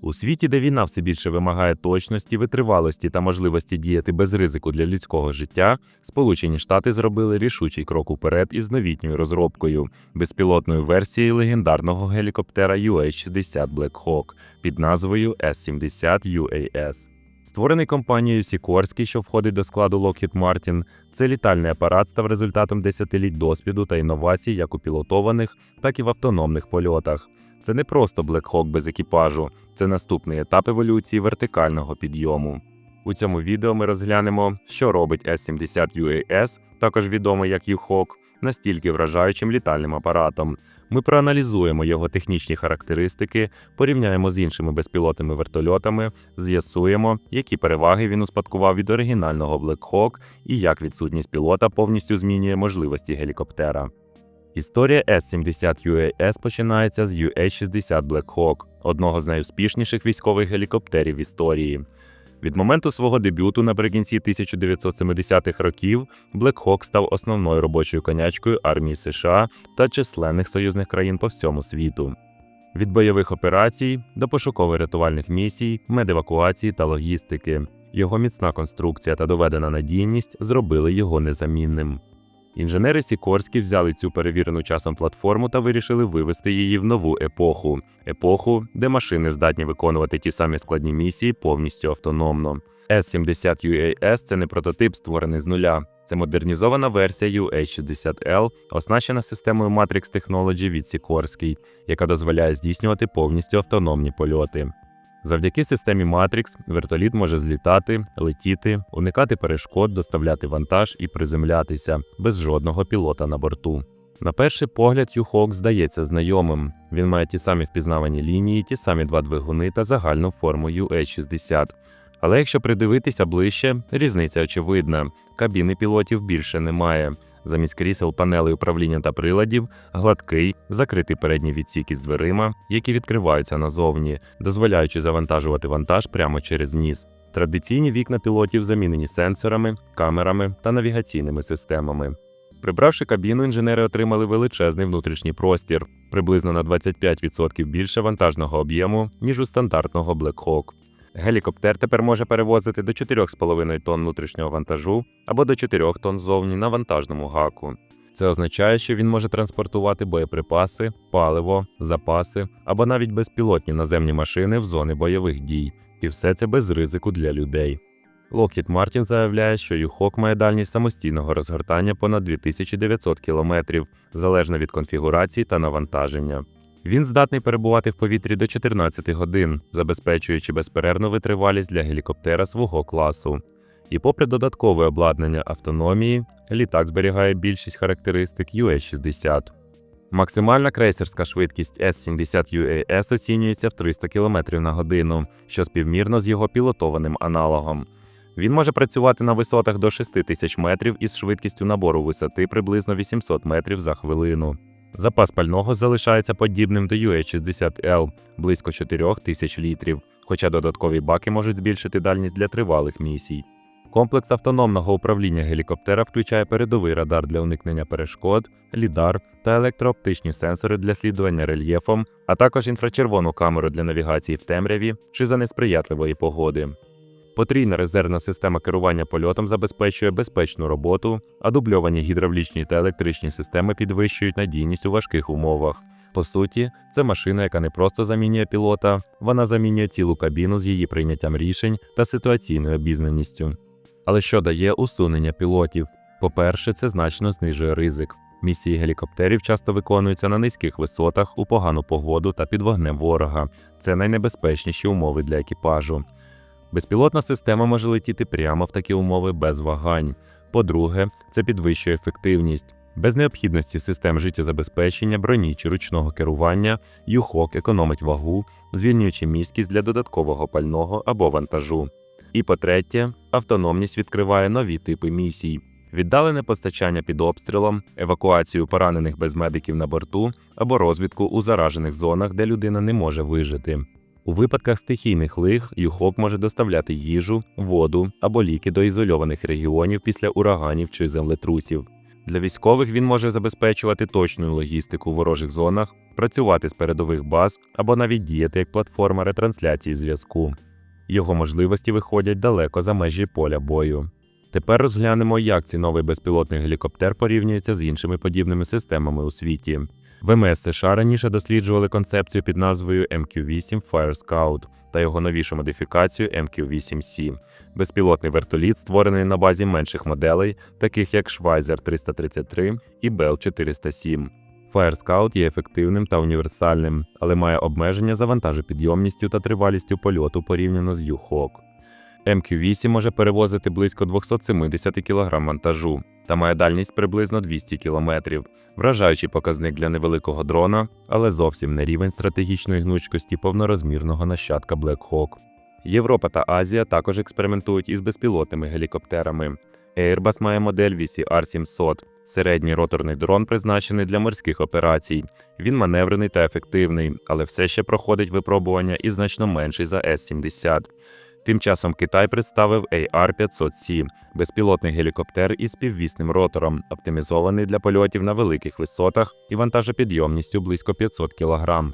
У світі, де війна все більше вимагає точності, витривалості та можливості діяти без ризику для людського життя, Сполучені Штати зробили рішучий крок уперед із новітньою розробкою безпілотною версією легендарного гелікоптера UH-60 Black Hawk під назвою S-70 UAS. Створений компанією Sikorsky, що входить до складу Lockheed Martin, цей літальний апарат став результатом десятиліть досвіду та інновацій як у пілотованих, так і в автономних польотах. Це не просто Hawk без екіпажу, це наступний етап еволюції вертикального підйому. У цьому відео ми розглянемо, що робить S-70 UAS, також відомий як U-Hawk, настільки вражаючим літальним апаратом. Ми проаналізуємо його технічні характеристики, порівняємо з іншими безпілотними вертольотами, з'ясуємо, які переваги він успадкував від оригінального Black Hawk і як відсутність пілота повністю змінює можливості гелікоптера. Історія S-70 UAS починається з UH-60 Black Hawk, одного з найуспішніших військових гелікоптерів в історії. Від моменту свого дебюту наприкінці 1970-х років Black Hawk став основною робочою конячкою армії США та численних союзних країн по всьому світу. Від бойових операцій до пошуково-рятувальних місій, медевакуації та логістики. Його міцна конструкція та доведена надійність зробили його незамінним. Інженери Сікорські взяли цю перевірену часом платформу та вирішили вивести її в нову епоху епоху, де машини здатні виконувати ті самі складні місії повністю автономно. S-70 UAS – це не прототип, створений з нуля. Це модернізована версія UH-60L, оснащена системою Matrix Technology від Sikorsky, яка дозволяє здійснювати повністю автономні польоти. Завдяки системі Matrix вертоліт може злітати, летіти, уникати перешкод, доставляти вантаж і приземлятися без жодного пілота на борту. На перший погляд, Юхок здається знайомим. Він має ті самі впізнавані лінії, ті самі два двигуни та загальну форму UH-60. Але якщо придивитися ближче, різниця очевидна: кабіни пілотів більше немає. Замість крісел, панелей управління та приладів, гладкий, закритий передній відсік із дверима, які відкриваються назовні, дозволяючи завантажувати вантаж прямо через ніс. Традиційні вікна пілотів замінені сенсорами, камерами та навігаційними системами. Прибравши кабіну, інженери отримали величезний внутрішній простір, приблизно на 25% більше вантажного об'єму, ніж у стандартного Black Hawk. Гелікоптер тепер може перевозити до 4,5 тонн внутрішнього вантажу або до 4 тонн ззовні на вантажному гаку. Це означає, що він може транспортувати боєприпаси, паливо, запаси або навіть безпілотні наземні машини в зони бойових дій, і все це без ризику для людей. Lockheed Martin заявляє, що Юхок має дальність самостійного розгортання понад 2900 км, залежно від конфігурації та навантаження. Він здатний перебувати в повітрі до 14 годин, забезпечуючи безперервну витривалість для гелікоптера свого класу. І попри додаткове обладнання автономії, літак зберігає більшість характеристик UH-60. Максимальна крейсерська швидкість S-70 UAS оцінюється в 300 км на годину, що співмірно з його пілотованим аналогом. Він може працювати на висотах до 6000 метрів із швидкістю набору висоти приблизно 800 метрів за хвилину. Запас пального залишається подібним до UH-60L близько 4000 літрів, хоча додаткові баки можуть збільшити дальність для тривалих місій. Комплекс автономного управління гелікоптера включає передовий радар для уникнення перешкод, лідар та електрооптичні сенсори для слідування рельєфом, а також інфрачервону камеру для навігації в темряві чи за несприятливої погоди. Потрійна резервна система керування польотом забезпечує безпечну роботу, а дубльовані гідравлічні та електричні системи підвищують надійність у важких умовах. По суті, це машина, яка не просто замінює пілота, вона замінює цілу кабіну з її прийняттям рішень та ситуаційною обізнаністю. Але що дає усунення пілотів? По-перше, це значно знижує ризик. Місії гелікоптерів часто виконуються на низьких висотах у погану погоду та під вогнем ворога. Це найнебезпечніші умови для екіпажу. Безпілотна система може летіти прямо в такі умови без вагань. По-друге, це підвищує ефективність. Без необхідності систем життєзабезпечення, броні чи ручного керування, юхок економить вагу, звільнюючи місткість для додаткового пального або вантажу. І по-третє, автономність відкриває нові типи місій. Віддалене постачання під обстрілом, евакуацію поранених без медиків на борту або розвідку у заражених зонах, де людина не може вижити. У випадках стихійних лих Юхок може доставляти їжу, воду або ліки до ізольованих регіонів після ураганів чи землетрусів. Для військових він може забезпечувати точну логістику в ворожих зонах, працювати з передових баз або навіть діяти як платформа ретрансляції зв'язку. Його можливості виходять далеко за межі поля бою. Тепер розглянемо, як цей новий безпілотний гелікоптер порівнюється з іншими подібними системами у світі. ВМС США раніше досліджували концепцію під назвою MQ-8 Fire Scout та його новішу модифікацію MQ-8C. Безпілотний вертоліт створений на базі менших моделей, таких як Schweizer 333 і Bell 407. Fire Scout є ефективним та універсальним, але має обмеження за вантажопідйомністю та тривалістю польоту порівняно з U-Hawk. MQ-8 може перевозити близько 270 кг вантажу та має дальність приблизно 200 км, вражаючий показник для невеликого дрона, але зовсім не рівень стратегічної гнучкості повнорозмірного нащадка Black Hawk. Європа та Азія також експериментують із безпілотними гелікоптерами. Airbus має модель VCR-700. Середній роторний дрон призначений для морських операцій. Він маневрений та ефективний, але все ще проходить випробування і значно менший за S-70. Тим часом Китай представив AR-500C – безпілотний гелікоптер із співвісним ротором, оптимізований для польотів на великих висотах і вантажопідйомністю близько 500 кг.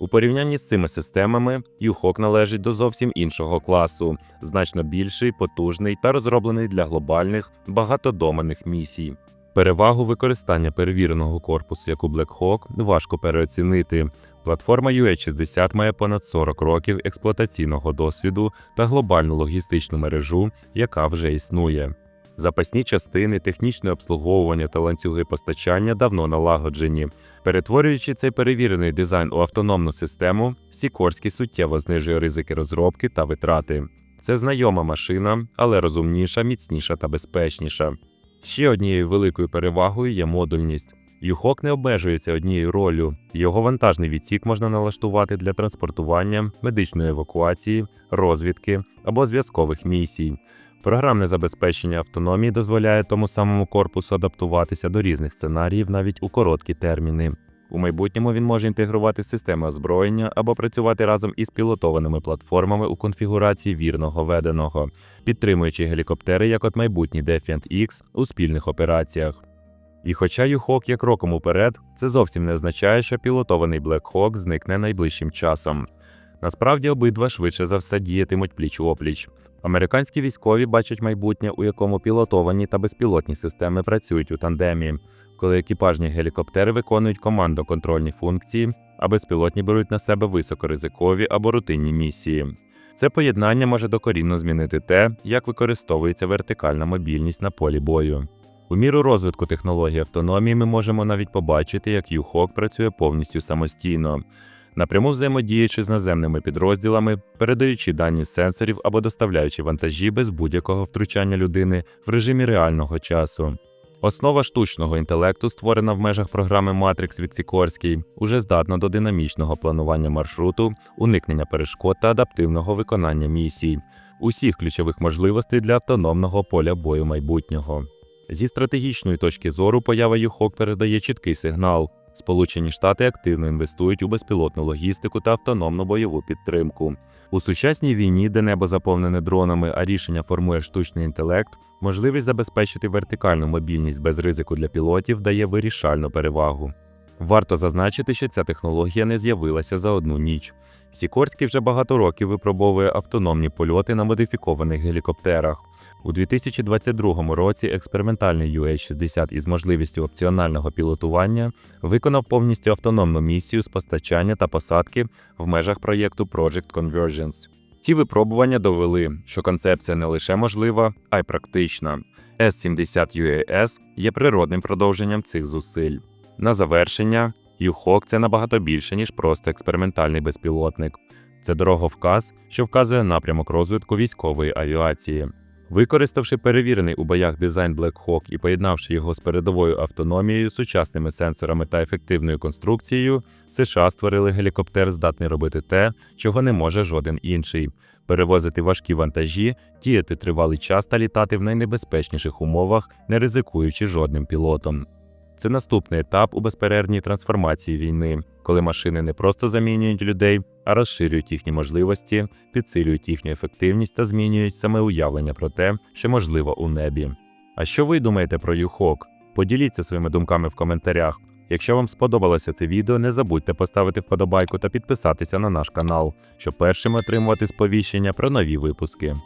У порівнянні з цими системами Юхок належить до зовсім іншого класу, значно більший, потужний та розроблений для глобальних багатодоменних місій. Перевагу використання перевіреного корпусу, як у Black Hawk, важко переоцінити. Платформа UH-60 має понад 40 років експлуатаційного досвіду та глобальну логістичну мережу, яка вже існує. Запасні частини, технічне обслуговування та ланцюги постачання давно налагоджені. Перетворюючи цей перевірений дизайн у автономну систему, Сікорський суттєво знижує ризики розробки та витрати. Це знайома машина, але розумніша, міцніша та безпечніша. Ще однією великою перевагою є модульність. Юхок не обмежується однією роллю. Його вантажний відсік можна налаштувати для транспортування, медичної евакуації, розвідки або зв'язкових місій. Програмне забезпечення автономії дозволяє тому самому корпусу адаптуватися до різних сценаріїв навіть у короткі терміни. У майбутньому він може інтегрувати системи озброєння або працювати разом із пілотованими платформами у конфігурації вірного веденого, підтримуючи гелікоптери як от майбутній Defiant X у спільних операціях. І хоча Юхок є кроком уперед, це зовсім не означає, що пілотований Black зникне найближчим часом. Насправді обидва швидше за все діятимуть пліч опліч. Американські військові бачать майбутнє, у якому пілотовані та безпілотні системи працюють у тандемі, коли екіпажні гелікоптери виконують командно-контрольні функції, а безпілотні беруть на себе високоризикові або рутинні місії. Це поєднання може докорінно змінити те, як використовується вертикальна мобільність на полі бою. У міру розвитку технологій автономії ми можемо навіть побачити, як Юхок працює повністю самостійно, напряму взаємодіючи з наземними підрозділами, передаючи дані сенсорів або доставляючи вантажі без будь-якого втручання людини в режимі реального часу. Основа штучного інтелекту, створена в межах програми Matrix від Сікорський, уже здатна до динамічного планування маршруту, уникнення перешкод та адаптивного виконання місій, усіх ключових можливостей для автономного поля бою майбутнього. Зі стратегічної точки зору поява Юхок передає чіткий сигнал. Сполучені Штати активно інвестують у безпілотну логістику та автономну бойову підтримку. У сучасній війні, де небо заповнене дронами, а рішення формує штучний інтелект, можливість забезпечити вертикальну мобільність без ризику для пілотів дає вирішальну перевагу. Варто зазначити, що ця технологія не з'явилася за одну ніч. Сікорський вже багато років випробовує автономні польоти на модифікованих гелікоптерах. У 2022 році експериментальний UH-60 із можливістю опціонального пілотування виконав повністю автономну місію з постачання та посадки в межах проєкту Project Convergence. Ці випробування довели, що концепція не лише можлива, а й практична. S-70 UAS є природним продовженням цих зусиль. На завершення, Юхок це набагато більше, ніж просто експериментальний безпілотник. Це дороговказ, що вказує напрямок розвитку військової авіації. Використавши перевірений у боях дизайн Black Hawk і поєднавши його з передовою автономією, сучасними сенсорами та ефективною конструкцією, США створили гелікоптер, здатний робити те, чого не може жоден інший: перевозити важкі вантажі, діяти тривалий час та літати в найнебезпечніших умовах, не ризикуючи жодним пілотом. Це наступний етап у безперервній трансформації війни, коли машини не просто замінюють людей, а розширюють їхні можливості, підсилюють їхню ефективність та змінюють саме уявлення про те, що можливо у небі. А що ви думаєте про Юхок? Поділіться своїми думками в коментарях. Якщо вам сподобалося це відео, не забудьте поставити вподобайку та підписатися на наш канал, щоб першими отримувати сповіщення про нові випуски.